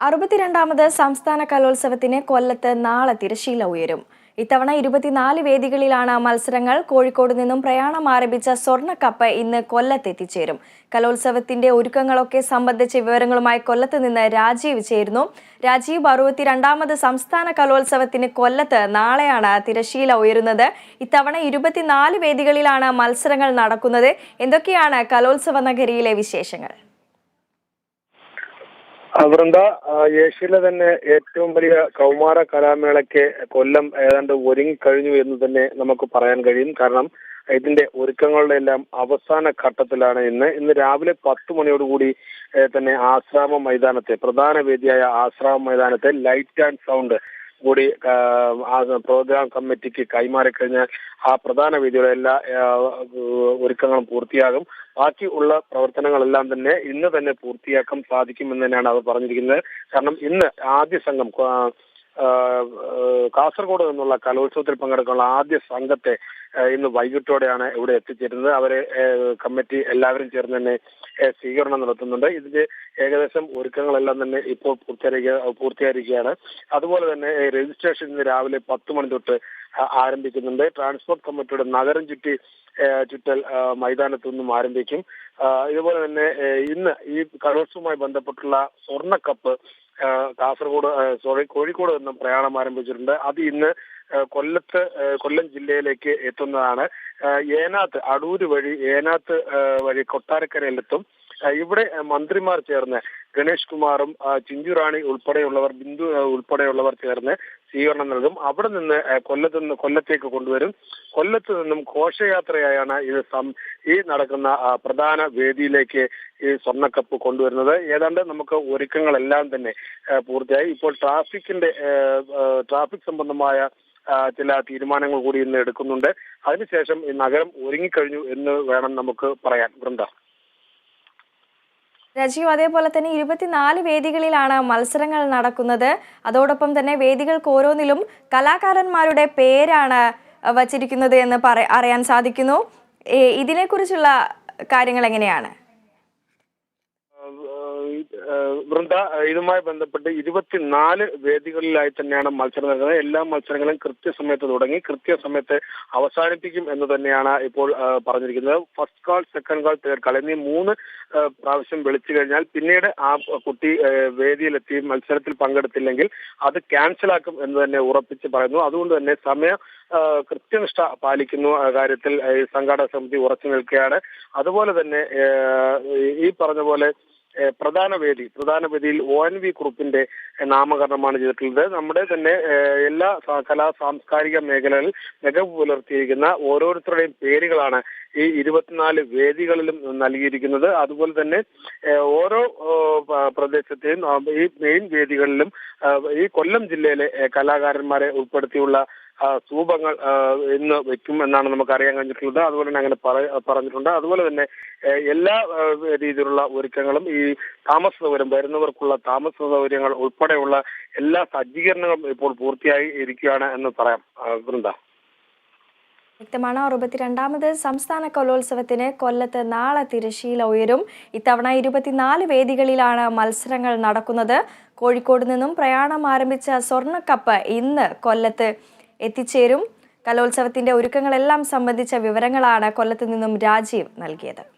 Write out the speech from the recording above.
അറുപത്തിരണ്ടാമത് സംസ്ഥാന കലോത്സവത്തിന് കൊല്ലത്ത് നാളെ തിരശീല ഉയരും. ഇത്തവണ ഇരുപത്തിനാല് വേദികളിലാണ് മത്സരങ്ങൾ. കോഴിക്കോട് നിന്നും പ്രയാണം ആരംഭിച്ച സ്വർണക്കപ്പ് ഇന്ന് കൊല്ലത്ത് എത്തിച്ചേരും. കലോത്സവത്തിന്റെ ഒരുക്കങ്ങളൊക്കെ സംബന്ധിച്ച വിവരങ്ങളുമായി കൊല്ലത്ത് നിന്ന് രാജീവ് ചേരുന്നു. രാജീവ് അറുപത്തിരണ്ടാമത് സംസ്ഥാന കലോത്സവത്തിന് കൊല്ലത്ത് നാളെയാണ് തിരശീല ഉയരുന്നത്. ഇത്തവണ ഇരുപത്തിനാല് വേദികളിലാണ് മത്സരങ്ങൾ നടക്കുന്നത്. എന്തൊക്കെയാണ് കലോത്സവ നഗരിയിലെ വിശേഷങ്ങൾ? വൃന്ദ ഏഷ്യയിലെ തന്നെ ഏറ്റവും വലിയ കൗമാര കലാമേളയ്ക്ക് കൊല്ലം ഏതാണ്ട് ഒരുങ്ങി കഴിഞ്ഞു എന്ന് തന്നെ നമുക്ക് പറയാൻ കഴിയും. കാരണം ഇതിന്റെ ഒരുക്കങ്ങളുടെ എല്ലാം അവസാന ഘട്ടത്തിലാണ് ഇന്ന്. ഇന്ന് രാവിലെ പത്ത് മണിയോടുകൂടി തന്നെ ആശ്രാമ മൈതാനത്തെ പ്രധാന വേദിയായ ആശ്രാമ മൈതാനത്തെ ലൈറ്റ് ആൻഡ് സൗണ്ട് കൂടി ആ, പ്രോഗ്രാം കമ്മിറ്റിക്ക് കൈമാറിക്കഴിഞ്ഞാൽ ആ പ്രധാന വേദിയുടെ എല്ലാ ഒരുക്കങ്ങളും പൂർത്തിയാകും. ബാക്കി ഉള്ള പ്രവർത്തനങ്ങളെല്ലാം തന്നെ ഇന്ന് തന്നെ പൂർത്തിയാക്കാൻ സാധിക്കുമെന്ന് തന്നെയാണ് അവർ പറഞ്ഞിരിക്കുന്നത്. കാരണം ഇന്ന് ആദ്യ സംഘം കാസർഗോഡ് നിന്നുള്ള കലോത്സവത്തിൽ പങ്കെടുക്കാനുള്ള ആദ്യ സംഘത്തെ ഇന്ന് വൈകിട്ടോടെയാണ് ഇവിടെ എത്തിച്ചേരുന്നത്. അവരെ കമ്മിറ്റി എല്ലാവരും ചേർന്ന് തന്നെ സ്വീകരണം നടത്തുന്നുണ്ട്. ഇതിന്റെ ഏകദേശം ഒരുക്കങ്ങളെല്ലാം തന്നെ ഇപ്പോൾ പൂർത്തിയായിരിക്കുക പൂർത്തിയായിരിക്കുകയാണ് അതുപോലെ തന്നെ രജിസ്ട്രേഷൻ ഇന്ന് രാവിലെ പത്ത് മണി തൊട്ട് ആരംഭിക്കുന്നുണ്ട്. ട്രാൻസ്പോർട്ട് കമ്മിറ്റിയുടെ നഗരം ചുറ്റി ചുറ്റൽ മൈതാനത്തു നിന്നും ആരംഭിക്കും. ഇതുപോലെ തന്നെ ഇന്ന് ഈ കലോത്സവവുമായി ബന്ധപ്പെട്ടുള്ള സ്വർണക്കപ്പ് ആ, കാസർഗോഡ് സോറി കോഴിക്കോട് നിന്നും പ്രയാണം ആരംഭിച്ചിട്ടുണ്ട്. അത് ഇന്ന് കൊല്ലത്ത് കൊല്ലം ജില്ലയിലേക്ക് എത്തുന്നതാണ്. ഏനാത്ത് അടൂര് വഴി ഏനാത്ത് വഴി കൊട്ടാരക്കരയിലെത്തും. ഇവിടെ മന്ത്രിമാർ ചേർന്ന് ഗണേഷ് കുമാറും ചിഞ്ചു റാണി ഉൾപ്പെടെയുള്ളവർ ബിന്ദു ഉൾപ്പെടെയുള്ളവർ ചേർന്ന് സ്വീകരണം നൽകും. അവിടെ നിന്ന് കൊല്ലത്ത് നിന്ന് കൊല്ലത്തേക്ക് കൊണ്ടുവരും. കൊല്ലത്ത് നിന്നും ഘോഷയാത്രയായാണ് ഇത് ഈ നടക്കുന്ന പ്രധാന വേദിയിലേക്ക് ഈ സ്വർണക്കപ്പ് കൊണ്ടുവരുന്നത്. ഏതാണ്ട് നമുക്ക് ഒരുക്കങ്ങളെല്ലാം തന്നെ പൂർത്തിയായി. ഇപ്പോൾ ട്രാഫിക്കിന്റെ ട്രാഫിക് സംബന്ധമായ ചില തീരുമാനങ്ങൾ കൂടി ഇന്ന് എടുക്കുന്നുണ്ട്. അതിനുശേഷം ഈ നഗരം ഒരുങ്ങിക്കഴിഞ്ഞു എന്ന് വേണം നമുക്ക് പറയാൻ. വൃന്ദ. രാജീവ് അതേപോലെ തന്നെ ഇരുപത്തിനാല് വേദികളിലാണ് മത്സരങ്ങൾ നടക്കുന്നത്. അതോടൊപ്പം തന്നെ വേദികൾക്ക് ഓരോന്നിലും കലാകാരന്മാരുടെ പേരാണ് വച്ചിരിക്കുന്നത് എന്ന് പറ അറിയാൻ സാധിക്കുന്നു. ഇതിനെക്കുറിച്ചുള്ള കാര്യങ്ങൾ എങ്ങനെയാണ്? വൃന്ദ ഇതുമായി ബന്ധപ്പെട്ട് ഇരുപത്തിനാല് വേദികളിലായി തന്നെയാണ് മത്സരം നടക്കുന്നത്. എല്ലാ മത്സരങ്ങളും കൃത്യസമയത്ത് തുടങ്ങി കൃത്യസമയത്ത് അവസാനിപ്പിക്കും എന്ന് തന്നെയാണ് ഇപ്പോൾ പറഞ്ഞിരിക്കുന്നത്. First call second call third call എന്നീ മൂന്ന് പ്രാവശ്യം വിളിച്ചു കഴിഞ്ഞാൽ പിന്നീട് ആ കുട്ടി വേദിയിലെത്തി മത്സരത്തിൽ പങ്കെടുത്തില്ലെങ്കിൽ അത് ക്യാൻസലാക്കും എന്ന് തന്നെ ഉറപ്പിച്ച് പറയുന്നു. അതുകൊണ്ട് തന്നെ സമയ കൃത്യനിഷ്ഠ പാലിക്കുന്നു. കാര്യത്തിൽ സംഘാടക സമിതി ഉറച്ചു നിൽക്കുകയാണ്. അതുപോലെ തന്നെ ഈ പറഞ്ഞ പോലെ പ്രധാന വേദി പ്രധാന വേദിയിൽ ഒ എൻ വി കുറുപ്പിന്റെ നാമകരണമാണ് ചെയ്തിട്ടുള്ളത്. നമ്മുടെ തന്നെ എല്ലാ കലാ സാംസ്കാരിക മേഖലകളിൽ മികവ് പുലർത്തിയിരിക്കുന്ന ഓരോരുത്തരുടെയും പേരുകളാണ് ഈ ഇരുപത്തിനാല് വേദികളിലും നൽകിയിരിക്കുന്നത്. അതുപോലെ തന്നെ ഓരോ പ്രദേശത്തെയും ഈ മെയിൻ വേദികളിലും ഈ കൊല്ലം ജില്ലയിലെ കലാകാരന്മാരെ ഉൾപ്പെടുത്തിയുള്ള സൂപങ്ങൾ ഇന്ന് വെക്കും എന്നാണ് നമുക്ക് അറിയാൻ കഴിഞ്ഞിട്ടുള്ളത്. അതുപോലെ തന്നെ അങ്ങനെ പറ- പറഞ്ഞിട്ടുണ്ട്. അതുപോലെ തന്നെ എല്ലാ രീതിയിലുള്ള ഒരുക്കങ്ങളും ഈ താമസ സൗകര്യം വരുന്നവർക്കുള്ള താമസ സൗകര്യങ്ങൾ ഉൾപ്പെടെയുള്ള എല്ലാ സജ്ജീകരണങ്ങളും ഇപ്പോൾ പൂർത്തിയായി ഇരിക്കുകയാണ് എന്ന് പറയാം. വൃന്ദ. വ്യക്തമാണ്. അറുപത്തിരണ്ടാമത് സംസ്ഥാന കലോത്സവത്തിന് കൊല്ലത്ത് നാളെ തിരശീല ഉയരും. ഇത്തവണ ഇരുപത്തിനാല് വേദികളിലാണ് മത്സരങ്ങൾ നടക്കുന്നത്. കോഴിക്കോട് നിന്നും പ്രയാണം ആരംഭിച്ച സ്വർണക്കപ്പ് ഇന്ന് കൊല്ലത്ത് എത്തിച്ചേരും. കലോത്സവത്തിന്റെ ഒരുക്കങ്ങളെല്ലാം സംബന്ധിച്ച വിവരങ്ങളാണ് കൊല്ലത്ത് നിന്നും രാജീവ് നൽകിയത്.